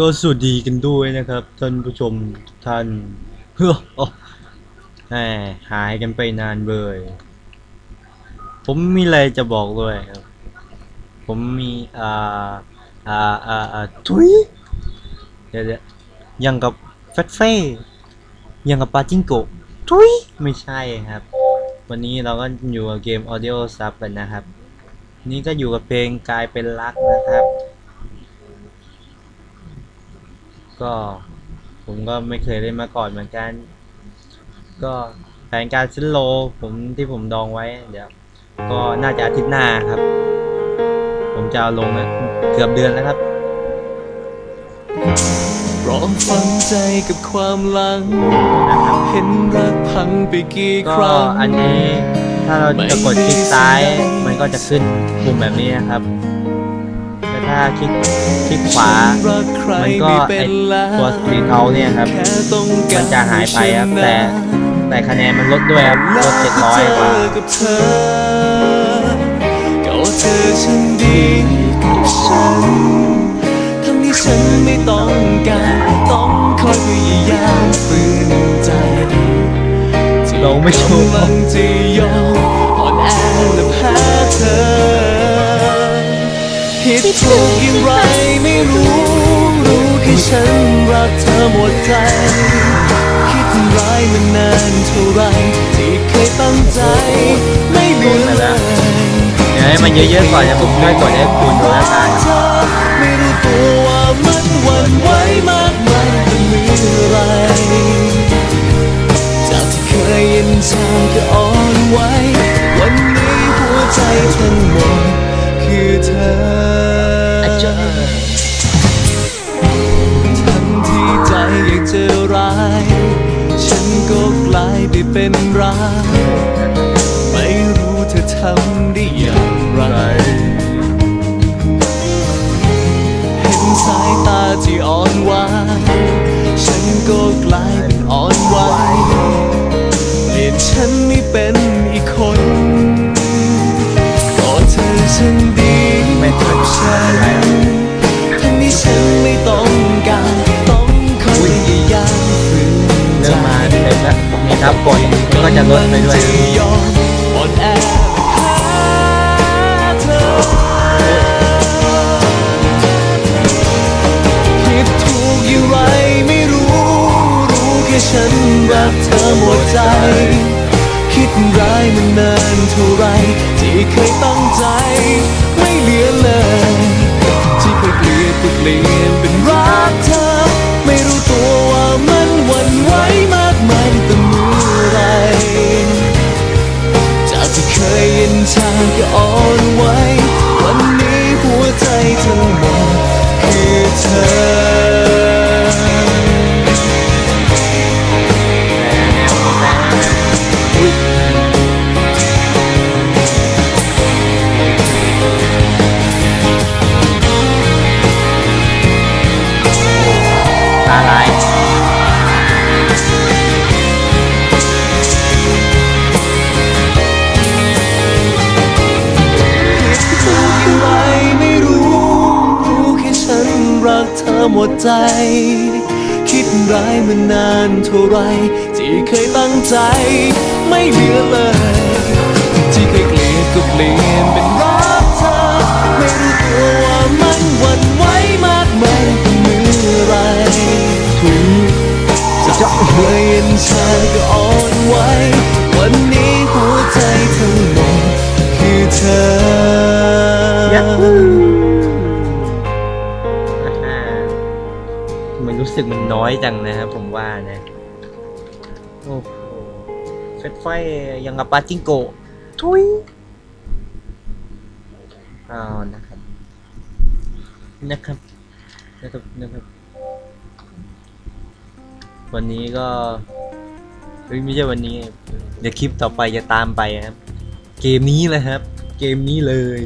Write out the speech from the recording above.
ก็สวัสดีกันด้วยนะครับ ท่านผู้ชมทุกท่านเฮ้ออ๋อแหมหายกันไปนานเลย ผมมีอะไรจะบอกด้วยครับ ผมมีอ่าอ่าอ่าอ่าทุยเดี๋ยวเดี๋ยวยังกับแฟตเฟ่ยังกับปาจิงโกทุยไม่ใช่ครับ วันนี้เราก็อยู่กับเกม Audio Sub กันนะครับ นี่ก็อยู่กับเพลงกลายเป็นรักนะครับ ก็ผมก็ไม่เคยเล่นมาก่อนเหมือนกัน ก็แผนการซื้อโล ผมที่ผมดองไว้เดี๋ยวก็น่าจะอาทิตย์หน้าครับ ผมจะเอาลงอะเกือบเดือนแล้วครับรอฟังใจกับความหลังนะครับเห็นรักพังไปกี่คก็รั้งอันนี้ถ้าเราจะกดคลิกซ้าย มันก็จะขึ้นปุ่มแบบนี้นะครับ แต่ถ้าคลิกคลิกขวา มันก็ไอตัวสกรีนเทาเนี่ยครับ มันจะหายไปครับ แต่แต่คะแนนมันลดด้วยครับลดเจ็ดร้อยกว่าเธอฉันดีกับฉันทั้งที่ฉันไม่ต้องการต้องคอยพยายามฝืนใจลงไม่ถูกกำลังจะยอมอ่อนแอและแพ้ ผิดถูกอย่างไรไม่รู้ รู้แค่ฉันรักเธอหมดใจ คิดร้ายมานานเท่าไรที่เคยตั้งใจ ไม่เหลือเลยเดี๋ยวให้มันเยอะๆก่อนจะผมค่อยกดให้คุณดูแล้วกันเธอไม่รู้ตัว ธอทั้งที่ใจอยากจะร้าย ฉันก็กลายไปเป็นร้ายไม่รู้เธอทำได้อย่างไร เห็นสายตาที่อ่อนหวานฉันก็กลายเป็นอ่อนไหวเปลี่ยนฉันให้เป็นอีกคนก็เธอฉัน ครับกดมันก็จะลดไปด้วยค่ฉันรักเธอหมดใจ คิดร้ายมานานเท่าไรที่เคยตั้งใจ ไม่เหลือเลย ที่เคยเกลียดก็เปลี่ยน หมดใจ คิดร้ายมานานเท่าไร ที่เคยตั้งใจ ไม่เหลือเลย ที่เคยเกลียดก็เปลี่ยนเป็นรักเธอ ไม่รู้ตัวว่ามันหวั่นไหวมากมายเมื่อไหรถึงจะเคยเย็นชาก็อ่อนไหววันนี้หัวใจทั้งหมดคือเธอ มันรู้สึกมันน้อยจังนะครับผมว่านะโอ้โหเฟสไฟยังกับปาจิงโกทุยเอานะครับ นะครับ นะครับนะครับ วันนี้ก็เฮ้ยไม่ใช่วันนี้ เดี๋ยวคลิปต่อไปจะตามไปครับ เกมนี้เลยครับ เกมนี้เลย